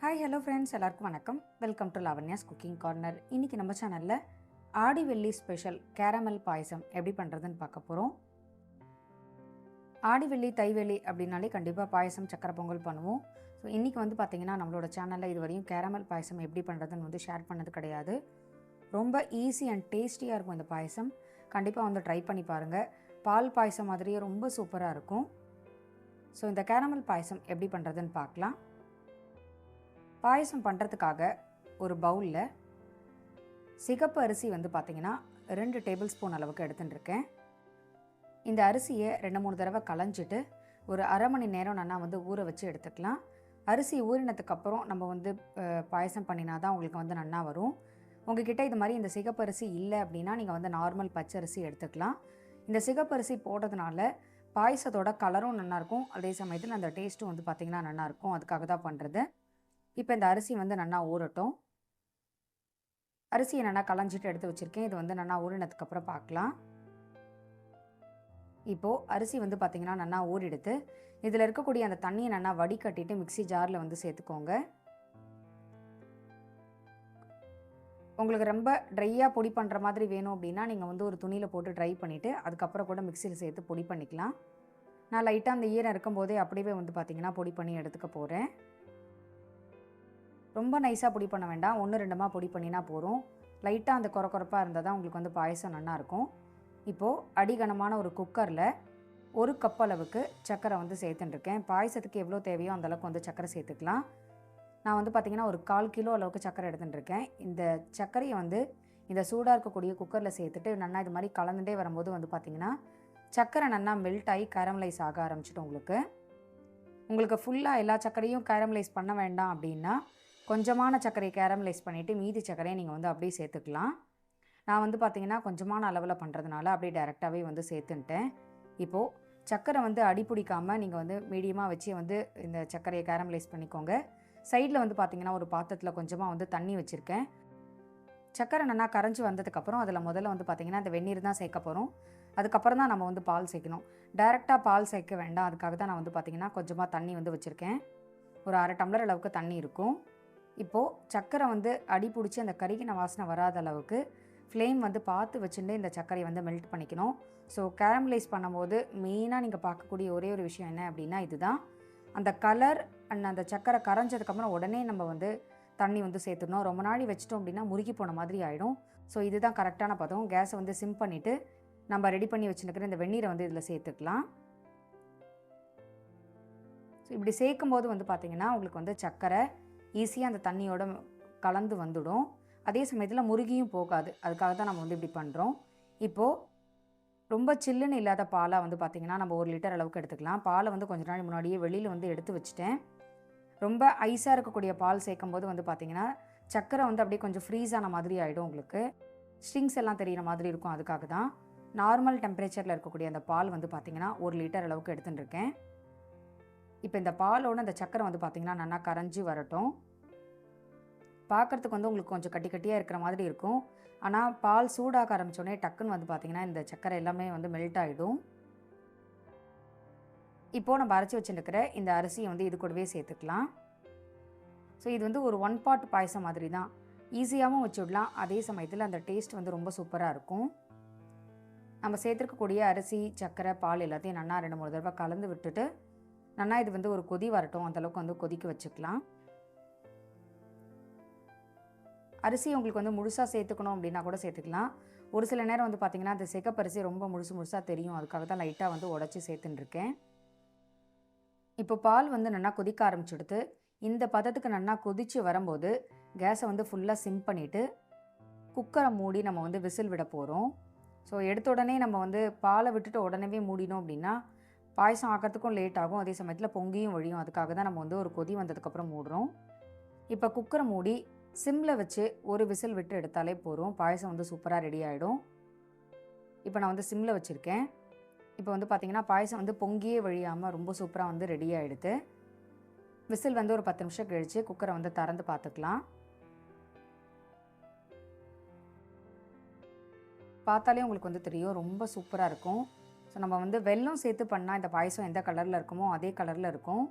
Hi hello friends எல்லாருக்கும் வணக்கம். Welcome to Lavanya's cooking corner இன்றைக்கி நம்ம சேனலில் ஆடி வெள்ளி ஸ்பெஷல் கேரமல் பாயசம் எப்படி பண்ணுறதுன்னு பார்க்க போகிறோம் ஆடி வெள்ளி தைவெள்ளி அப்படின்னாலே கண்டிப்பாக பாயசம் சக்கரை பொங்கல் பண்ணுவோம். ஸோ இன்றைக்கி வந்து பார்த்திங்கன்னா நம்மளோட சேனலில் இது வரையும் கேரமல் பாயசம் எப்படி பண்ணுறதுன்னு வந்து ஷேர் பண்ணது கிடையாது. ரொம்ப ஈஸி அண்ட் டேஸ்டியாக இருக்கும் இந்த பாயசம். கண்டிப்பாக வந்து ட்ரை பண்ணி பாருங்கள் பால் பாயசம் மாதிரியே ரொம்ப சூப்பராக இருக்கும். ஸோ இந்த கேரமல் பாயசம் எப்படி பண்ணுறதுன்னு பார்க்கலாம். பாயசம் பண்ணுறதுக்காக ஒரு பவுலில் சிகப்பு அரிசி வந்து பார்த்திங்கன்னா ரெண்டு டேபிள் ஸ்பூன் அளவுக்கு எடுத்துட்டுருக்கேன். இந்த அரிசியை ரெண்டு மூணு தடவை களைஞ்சிட்டு ஒரு அரை மணி நேரம் நல்லா வந்து ஊற வச்சு எடுத்துக்கலாம். அரிசி ஊறினதுக்கப்புறம் நம்ம வந்து பாயசம் பண்ணினா தான் உங்களுக்கு வந்து நல்லா வரும். உங்ககிட்ட இது மாதிரி இந்த சிகப்பு அரிசி இல்லை அப்படின்னா நீங்கள் வந்து நார்மல் பச்சரிசி எடுத்துக்கலாம். இந்த சிகப்பு அரிசி போடுறதுனால பாயசத்தோட கலரும் நல்லாயிருக்கும் அதே சமயத்தில் அந்த டேஸ்ட்டும் வந்து பார்த்திங்கன்னா நல்லாயிருக்கும் அதுக்காக தான் பண்ணுறது இப்போ இந்த அரிசி வந்து நல்லா ஊறட்டும். அரிசியை நல்லா களைஞ்சிட்டு எடுத்து வச்சுருக்கேன். இது வந்து நல்லா ஊறினதுக்கப்புறம் பார்க்கலாம் இப்போது அரிசி வந்து பார்த்திங்கன்னா நல்லா ஊறிடுத்து இதில் இருக்கக்கூடிய அந்த தண்ணியை நல்லா வடிகட்டிட்டு மிக்ஸி ஜாரில் வந்து சேர்த்துக்கோங்க. உங்களுக்கு ரொம்ப ட்ரையாக பொடி பண்ணுற மாதிரி வேணும் அப்படின்னா நீங்கள் வந்து ஒரு துணியில் போட்டு ட்ரை பண்ணிவிட்டு அதுக்கப்புறம் கூட மிக்சியில் சேர்த்து பொடி பண்ணிக்கலாம். நான் லைட்டாக அந்த ஈரம் இருக்கும்போதே அப்படியே வந்து பார்த்திங்கன்னா பொடி பண்ணி எடுத்துக்க போகிறேன் ரொம்ப நைஸாக பொடி பண்ண வேண்டாம். ஒன்று ரெண்டுமா பொடி பண்ணினா போதும். லைட்டாக அந்த குறை குறைப்பாக இருந்தால் தான் உங்களுக்கு வந்து பாயசம் நல்லாயிருக்கும் இப்போது அடிகனமான ஒரு குக்கரில் ஒரு கப் அளவுக்கு சர்க்கரை வந்து சேர்த்துட்டுருக்கேன். பாயசத்துக்கு எவ்வளோ தேவையோ அந்தளவுக்கு வந்து சர்க்கரை சேர்த்துக்கலாம். நான் வந்து பார்த்திங்கன்னா ஒரு கால் கிலோ அளவுக்கு சர்க்கரை எடுத்துட்டுருக்கேன். இந்த சர்க்கரையை வந்து இந்த சூடாக இருக்கக்கூடிய குக்கரில் சேர்த்துட்டு நல்லா இது மாதிரி கலந்துட்டே வரும்போது வந்து பார்த்திங்கன்னா சர்க்கரை நல்லா மெல்ட் ஆகி கேரமலைஸ் ஆக ஆரம்பிச்சிட்டு உங்களுக்கு. உங்களுக்கு ஃபுல்லாக எல்லா சர்க்கரையும் கேரமலைஸ் பண்ண வேண்டாம் அப்படின்னா கொஞ்சமான சர்க்கரையை கேரமலைஸ் பண்ணிவிட்டு மீதி சர்க்கரையை நீங்கள் வந்து அப்படியே சேர்த்துக்கலாம். நான் வந்து பார்த்திங்கன்னா கொஞ்சமான அளவில் பண்ணுறதுனால அப்படியே டைரெக்டாகவே வந்து சேர்த்துன்ட்டேன். இப்போது சர்க்கரை வந்து அடி பிடிக்காமல் நீங்கள் வந்து மீடியமாக வச்சு வந்து இந்த சர்க்கரையை கேரமலைஸ் பண்ணிக்கோங்க. சைடில் வந்து பார்த்திங்கன்னா ஒரு பாத்திரத்தில் கொஞ்சமாக வந்து தண்ணி வச்சுருக்கேன். சர்க்கரை நல்லா கரைஞ்சி வந்ததுக்கப்புறம் அதில் முதல்ல வந்து பார்த்திங்கன்னா இந்த வெந்நீர் தான் சேர்க்க போகிறோம் அதுக்கப்புறம் தான் நம்ம வந்து பால் சேர்க்கணும். டைரெக்டாக பால் சேர்க்க வேண்டாம். அதுக்காக தான் நான் வந்து பார்த்திங்கன்னா கொஞ்சமாக தண்ணி வந்து வச்சுருக்கேன். ஒரு அரை டம்ளர் அளவுக்கு தண்ணி இருக்கும். இப்போது சர்க்கரை வந்து அடி பிடிச்சி அந்த கருகின வாசனை வராத அளவுக்கு ஃப்ளேம் வந்து பார்த்து வச்சுட்டு இந்த சர்க்கரையை வந்து மெல்ட் பண்ணிக்கணும். ஸோ கேரமலைஸ் பண்ணும்போது மெயினாக நீங்கள் பார்க்கக்கூடிய ஒரே ஒரு விஷயம் என்ன அப்படின்னா இதுதான். அந்த கலர் அண்ட் அந்த சர்க்கரை கரைஞ்சதுக்கப்புறம் உடனே நம்ம வந்து தண்ணி வந்து சேர்த்துடணும். ரொம்ப நாளி வச்சிட்டோம் அப்படின்னா முருகி போன மாதிரி ஆகிடும் ஸோ இதுதான் கரெக்டான பதம். கேஸை வந்து சிம் பண்ணிவிட்டு நம்ம ரெடி பண்ணி வச்சுருக்கிற இந்த வெந்நீரை வந்து இதில் சேர்த்துக்கலாம். ஸோ இப்படி சேர்க்கும் போது வந்து பார்த்திங்கன்னா உங்களுக்கு வந்து சர்க்கரை ஈஸியாக அந்த தண்ணியோட கலந்து வந்துடும். அதே சமயத்தில் முருகியும் போகாது. அதுக்காக தான் நம்ம வந்து இப்படி பண்ணுறோம் இப்போது ரொம்ப சில்லுன்னு இல்லாத பாலாக வந்து பார்த்திங்கன்னா நம்ம ஒரு லிட்டர் அளவுக்கு எடுத்துக்கலாம். பாலை வந்து கொஞ்ச நாள் முன்னாடியே வெளியில் வந்து எடுத்து வச்சுட்டேன். ரொம்ப ஐஸாக இருக்கக்கூடிய பால் சேர்க்கும் போது வந்து பார்த்திங்கன்னா சக்கரை வந்து அப்படியே கொஞ்சம் ஃப்ரீஸ் ஆன மாதிரி ஆகிடும் உங்களுக்கு. ஸ்ட்ரிங்ஸ் எல்லாம் தெரியிற மாதிரி இருக்கும். அதுக்காக தான். நார்மல் டெம்பரேச்சரில் இருக்கக்கூடிய அந்த பால் வந்து பார்த்திங்கன்னா ஒரு லிட்டர் அளவுக்கு எடுத்துட்டுருக்கேன் இப்போ இந்த பாலோட அந்த சக்கரை வந்து பார்த்திங்கன்னா நல்லா கரைஞ்சி வரட்டும். பார்க்குறதுக்கு வந்து உங்களுக்கு கொஞ்சம் கட்டி கட்டியாக இருக்கிற மாதிரி இருக்கும். ஆனால் பால் சூடாக ஆரம்பித்தோடனே டக்குன்னு வந்து பார்த்திங்கன்னா இந்த சக்கரை எல்லாமே வந்து மெல்ட் ஆகிடும் இப்போது நம்ம அரைச்சி வச்சுருக்கிற இந்த அரிசியை வந்து இது கூடவே சேர்த்துக்கலாம். ஸோ இது வந்து ஒரு ஒன் பாட் பாயசம் மாதிரி தான். ஈஸியாகவும் வச்சுடலாம். அதே சமயத்தில் அந்த டேஸ்ட் வந்து ரொம்ப சூப்பராக இருக்கும். நம்ம சேர்த்துருக்கக்கூடிய அரிசி சக்கரை பால் எல்லாத்தையும் நல்லா ரெண்டு மூணு தடவை கலந்து விட்டுட்டு நல்லா இது வந்து ஒரு கொதி வரட்டும். அந்தளவுக்கு வந்து கொதிக்க வச்சுக்கலாம். அரிசி உங்களுக்கு வந்து முழுசாக சேர்த்துக்கணும் அப்படின்னா கூட சேர்த்துக்கலாம். ஒரு சில நேரம் வந்து பார்த்திங்கன்னா அந்த சிகப்பரிசி ரொம்ப முழுசு முழுசாக தெரியும். அதுக்காக தான் லைட்டாக வந்து உடச்சி சேர்த்துன்னு இருக்கேன். இப்போ பால் வந்து நல்லா கொதிக்க ஆரம்பிச்சுடுத்து. இந்த பதத்துக்கு நல்லா கொதித்து வரும்போது கேஸை வந்து ஃபுல்லாக சிம் பண்ணிவிட்டு குக்கரை மூடி நம்ம வந்து விசில் விட போகிறோம் ஸோ எடுத்த உடனே நம்ம வந்து பாலை விட்டுட்டு உடனே மூடினோம் அப்படின்னா பாயசம் ஆக்கிறதுக்கும் லேட் ஆகும். அதே சமயத்தில் பொங்கியும் வழியும். அதுக்காக தான் நம்ம வந்து ஒரு கொதி வந்ததுக்கப்புறம் மூடுறோம். இப்போ குக்கரை மூடி சிம்மில் வச்சு ஒரு விசில் விட்டு எடுத்தாலே போதும். பாயசம் வந்து சூப்பராக ரெடி ஆகிடும் இப்போ நான் வந்து சிம்மில் வச்சுருக்கேன். இப்போ வந்து பார்த்திங்கன்னா பாயசம் வந்து பொங்கியே வழியாமல் ரொம்ப சூப்பராக வந்து ரெடி ஆகிடுது விசில் வந்து ஒரு பத்து நிமிஷம் கழித்து குக்கரை வந்து திறந்து பார்த்துக்கலாம் பார்த்தாலே உங்களுக்கு வந்து தெரியும். ரொம்ப சூப்பராக இருக்கும். ஸோ நம்ம வந்து வெல்லம் சேர்த்து பண்ணால் இந்த பாயசம் எந்த கலரில் இருக்குமோ அதே கலரில் இருக்கும்.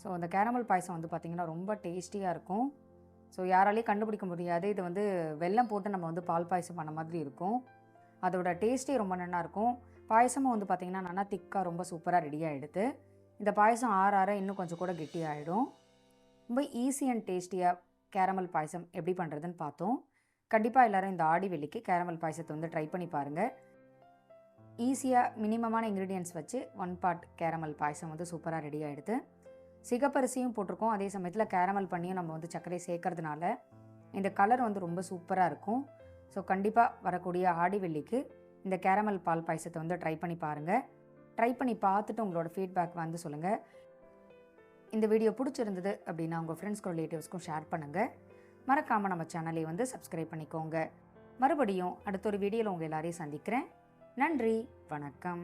ஸோ அந்த கேரமல் பாயசம் வந்து பார்த்திங்கன்னா ரொம்ப டேஸ்டியாக இருக்கும். ஸோ யாராலையும் கண்டுபிடிக்க முடியாது. இது வந்து வெல்லம் போட்டு நம்ம வந்து பால் பாயசம் பண்ண மாதிரி இருக்கும். அதோட டேஸ்ட்டே ரொம்ப நல்லா இருக்கும். பாயசமும் வந்து பார்த்திங்கன்னா நல்லா திக்காக ரொம்ப சூப்பராக ரெடி ஆகிடுது இந்த பாயசம் ஆற ஆற இன்னும் கொஞ்சம் கூட கெட்டியாகிடும் ரொம்ப ஈஸி அண்ட் டேஸ்டியாக கேரமல் பாயசம் எப்படி பண்ணுறதுன்னு பார்த்தோம். கண்டிப்பாக எல்லோரும் இந்த ஆடி வெள்ளிக்கு கேரமல் பாயசத்தை வந்து ட்ரை பண்ணி பாருங்கள் ஈஸியாக மினிமமான இன்க்ரீடியன்ஸ் வச்சு ஒன் பார்ட் கேரமல் பாயசம் வந்து சூப்பராக ரெடி ஆகிடுது சிகப்பரிசியும் போட்டிருக்கோம். அதே சமயத்தில் கேரமல் பண்ணியும் நம்ம வந்து சர்க்கரை சேர்க்கறதுனால இந்த கலர் வந்து ரொம்ப சூப்பராக இருக்கும். ஸோ கண்டிப்பாக வரக்கூடிய ஆடி வெள்ளிக்கு இந்த கேரமல் பால் பாயசத்தை வந்து ட்ரை பண்ணி பாருங்கள் ட்ரை பண்ணி பார்த்துட்டு உங்களோட ஃபீட்பேக் வந்து சொல்லுங்கள் இந்த வீடியோ பிடிச்சிருந்தது அப்படின்னா உங்கள் ஃப்ரெண்ட்ஸ்க்கும் ரிலேட்டிவ்ஸ்க்கும் ஷேர் பண்ணுங்கள் மறக்காமல் நம்ம சேனலை வந்து சப்ஸ்கிரைப் பண்ணிக்கோங்க. மறுபடியும் அடுத்த ஒரு வீடியோவில் உங்கள் எல்லாரையும் சந்திக்கிறேன். நன்றி வணக்கம்